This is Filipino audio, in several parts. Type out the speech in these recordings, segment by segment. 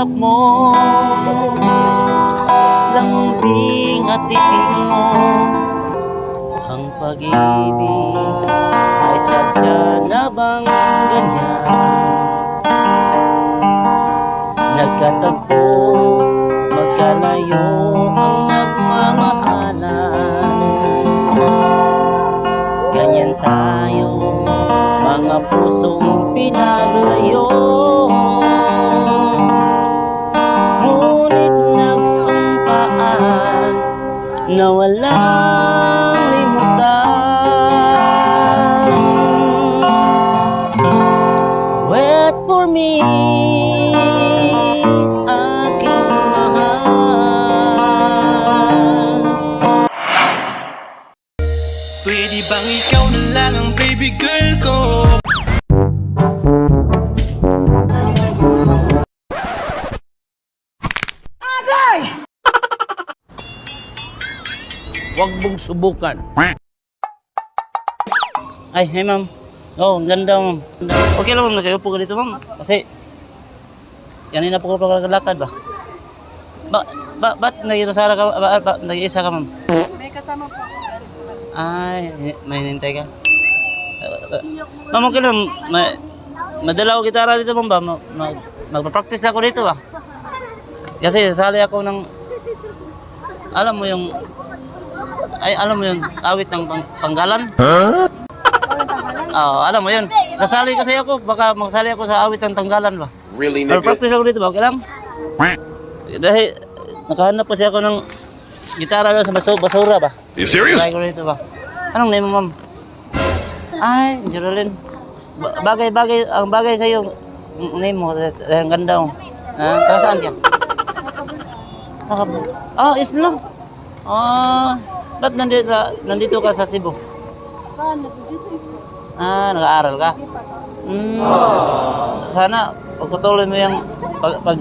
iyakap mo. Lambing at titig mo. Ang pag-ibig ay sadya na bang ganyan? Nagkatagpo, magkalayo ang nagmamahalan. Ganyan tayo, mga pusong pinaglayo na walang limutan Wait for me, aking mahal Pwede bang ikaw na lang ang baby girl ko? Huwag mong subukan. Ay, hey ma'am. Oh, ang ganda ma'am. Okay lang ma'am, nagayupo ka dito ma'am. Kasi, yan na po ko pagkalakad ba? Ba, ba, ba't nag-iisara ka, ba, ba, nag-iisa ka ma'am? May kasama po ako. Ay, may hinintay ka. Ma'am, okay lang. Ma, madala ko gitara dito ma'am ba? Ma, mag, magpa-practice na ako dito ba? Kasi sasali ako ng, alam mo yung, ay, alam mo yung awit ng pang, panggalan? Oo, alam mo yun. Sasali kasi ako, baka magsali ako sa awit ng tanggalan ba? Really, Pero nigga? practice ako dito ba? Okay lang? Dahil nakahanap pa siya ako ng gitara sa baso, basura ba? You serious? Try ko rito ba? Anong name mo, ma'am? Ay, Geraldine. Ba- bagay, bagay, ang bagay sa iyo, name mo, eh, ang ganda mo. Ah, taga saan ka? Naka, ah, islo. Ah, ba't nandito, nandito ka sa Cebu? Ah, nag-aaral ka? Hmm. Sana, pagpatuloy mo yung pag, pag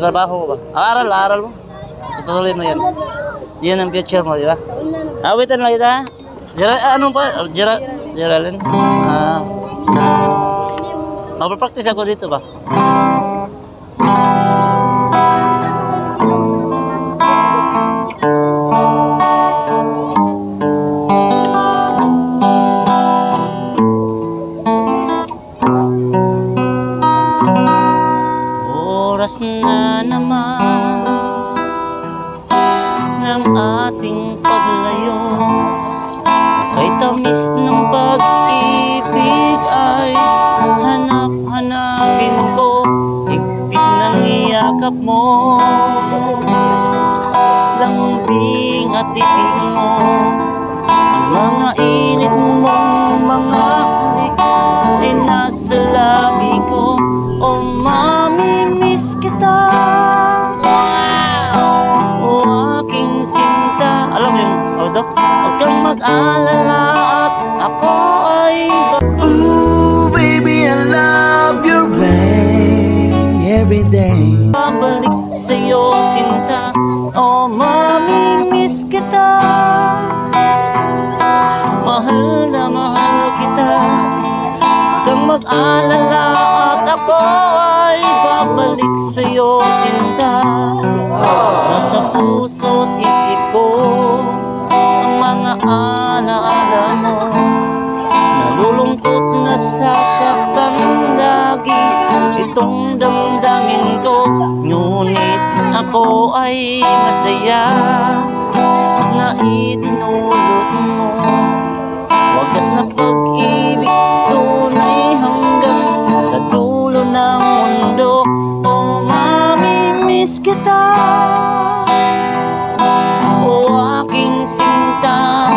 mo ba? Ah, Aral, aral mo. Pagpatuloy mo yan. Yan ang future mo, di ba? Awitan lang kita. Jera, ah, ano pa? Jera, Geraldine. Ah. Magpa-practice ako dito ba? Oras Titig mo Ang mga init mong mga halik ay nasa labi ko O mamimiss kita O aking sinta Alam mo yung, oh, Dok? Huwag kang mag-alala at ako ay Ooh, baby, I love your way every day. babalik sa'yo, sinta O mamimiss kita. Mahal na mahal kita. Huwag kang mag-alala at ako ay babalik sa'yo, sinta. Nasa puso't isip ko Ang mga alaala mo. Nalulungkot na sasaktan lagi Itong damdamin ko. Ngunit ako ay masaya Na idinulot mo. Wagas na pag-ibig tunay hanggang Sa dulo ng mundo. O mamimiss kita. O aking sinta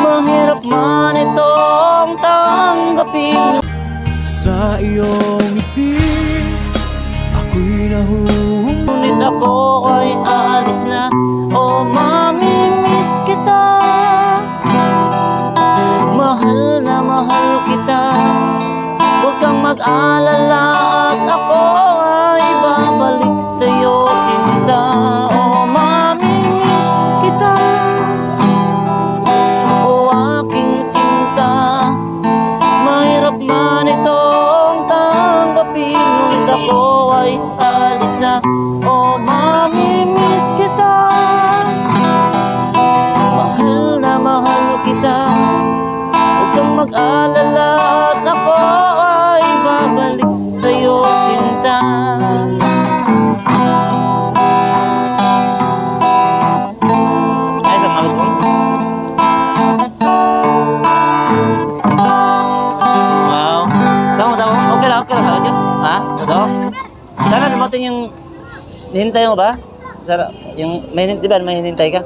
Mahirap man itong tanggapin. Sa iyong ngiti, ako'y nahuhum. Ngunit ako ay aalis mahal kita. Huwag kang mag-alala at ako ay babalik sa'yo Sinta. O oh, mamimiss kita. O oh, aking sinta. Mahirap man itong tanggapin Ulit ako ay alis na. O oh, mamimiss kita. Dumating yung... Hintay mo ba? Sana, yung... May, di ba may hinintay ka?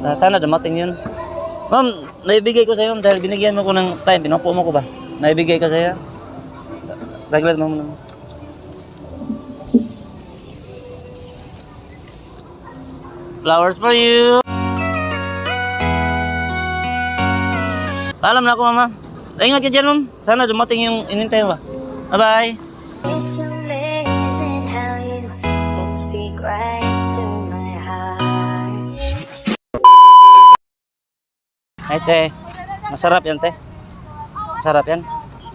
Ah, sana dumating yun. Ma'am, naibigay ko sa iyo dahil binigyan mo ko ng time. Pinupo mo ko ba? Naibigay ko sa iyo. Sa- Saglit mo muna. Flowers for you. Paalam na ako, mama. Ingat ka dyan, ma'am. Sana dumating yung inintay mo ba? Bye-bye. Ay, te. Masarap yan, te. Masarap yan.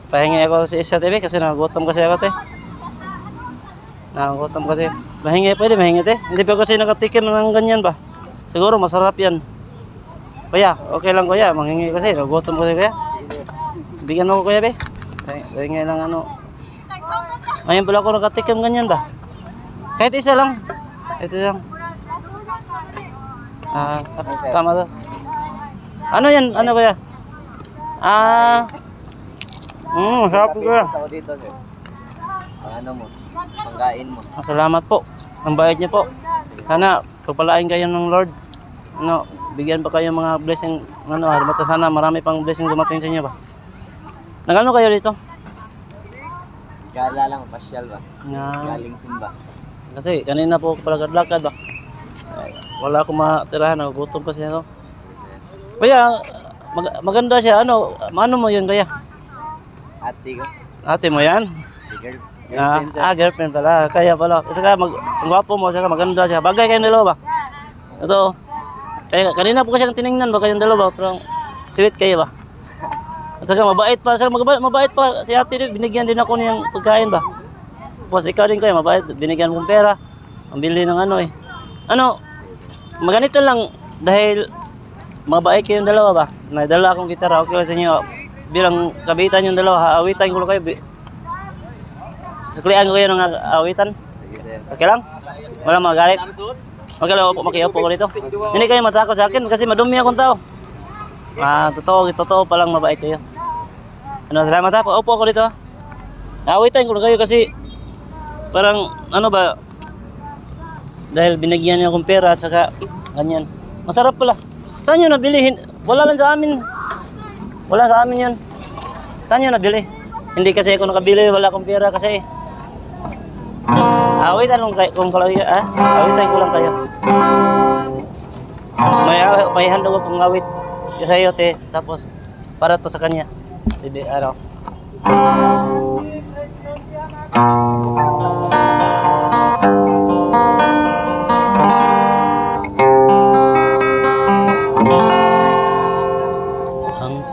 Pahingi ako sa isa, TV, kasi nagutom kasi ako, te. Nagutom kasi. Mahingi, pwede mahingi, te. Hindi pa kasi nakatikim ng ganyan ba? Siguro masarap yan. Kuya, okay lang kuya. Manghingi kasi. Nagutom kasi kuya. Bigyan mo ko kuya, be. Pahingi lang ano. Ngayon pala ako nakatikim ganyan ba? Kahit isa lang. Kahit isa lang. Ah, tama to. Ano yan? Ano kaya? Ah. Mm, sarap ko. ako dito, sir. Ano mo, pangkain mo. Ah, Salamat po. Ang bayad niyo po. Sana pagpalain kayo ng Lord. Ano, bigyan pa kayo mga blessing. Ano, halimata sana marami pang blessing dumating sa inyo ba? Nagano kayo dito? Gala lang, pasyal ba? Na, Galing simba. kasi kanina po ako palagad-lakad ba? Wala akong matirahan. Nagutom kasi ako. Kaya, mag- maganda siya. Ano, ano mo yun kaya? Ate ko, Ate mo yan? girl. Ah, Girlfriend, sir. ah, girlfriend pala. Kaya pala. Kasi ka, mag, ang gwapo mo, saka maganda siya. Bagay kayong dalawa ba? Ito. Kaya, kanina po kasi ang tinignan ba kayong dalawa? Pero sweet kayo ba? At saka mabait pa. Saka mabait, mabait pa. Si ate rin, binigyan din ako niyang pagkain ba? Tapos ikaw din kayo, mabait. Binigyan kong pera. Ang bili ng ano eh. Ano, maganito lang. Dahil mabait kayong dalawa ba? May dala akong gitara. Okay lang sa inyo. Bilang kabitan yung dalawa, haawitan ko lang kayo. Suklian ko kayo ng awitan. Okay lang? Wala magalit. Okay lang, upo, makiupo ko dito. Hindi kayo matakot sa akin kasi madumi akong tao. Ah, totoo, totoo palang mabait kayo. Ano, salamat ha. Upo ako dito. Awitan ko na kayo kasi parang ano ba dahil binigyan niya akong pera at saka ganyan. Masarap pala. Saan nyo nabili? Wala lang sa amin. Wala sa amin yan. Saan nyo nabili? Hindi kasi ako nakabili, wala akong pera kasi. Awitan lang kayo, kung kayo, ah? Awitan ko lang kayo. May, may handog akong awit sa iyo, te. Tapos, para to sa kanya. Hindi, ano.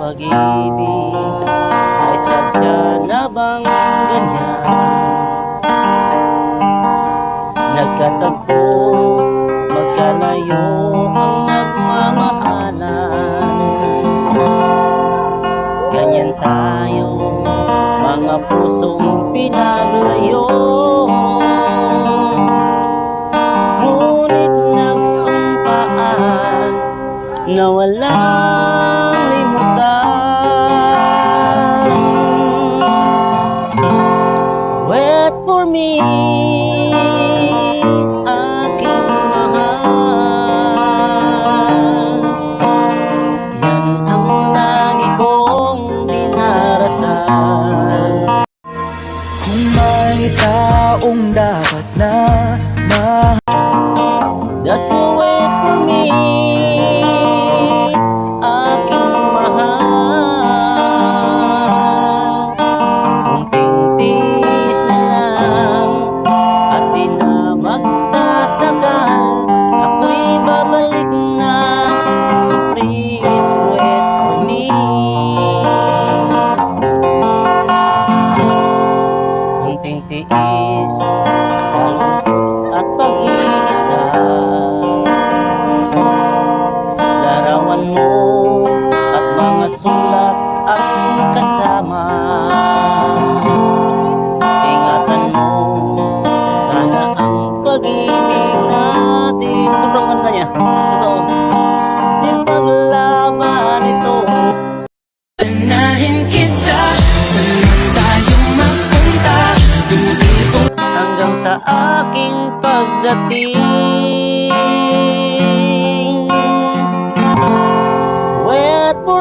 Pag-ibig. Ay sadya na bang ganyan? Nagkatagpo, magkalayo ang nagmamahalan. Ganyan tayo, mga pusong pinaglayo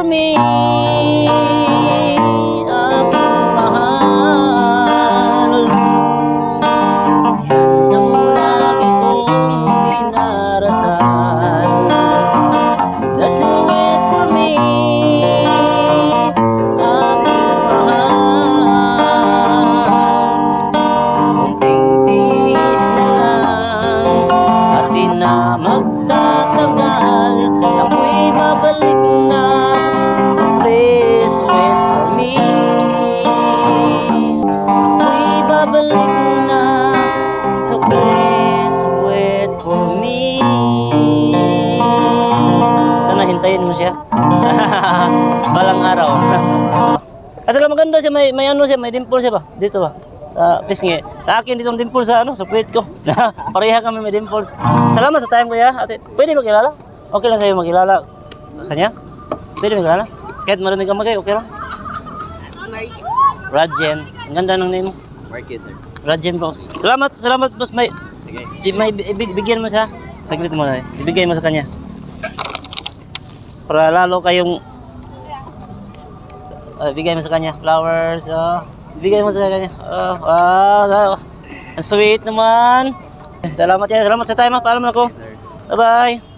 Wait Balang araw Kasi ka maganda siya, may, may ano siya, may dimple siya ba? Dito ba? Sa pisngi. Sa akin ditong dimple sa ano, sa puwit ko. Pareha kami may dimples. Salamat sa time kuya. Ate, pwede magkilala? Okay lang sa'yo magkilala. Kanya? Pwede magkilala? Kahit marami kang magay, okay lang? Rajen. Ang ganda ng name mo. Marquez, sir. Rajen boss. Salamat, salamat boss. May, Sige. may ibig, bigyan mo siya. Saglit mo na. Ibigay mo sa kanya. Para lalo kayong uh, bigay mo sa kanya flowers. Oh. Ibigay mo sa kanya. Oh, wow, Ang sweet naman. Salamat yan. Salamat sa time. Paalam na ako. Bye-bye.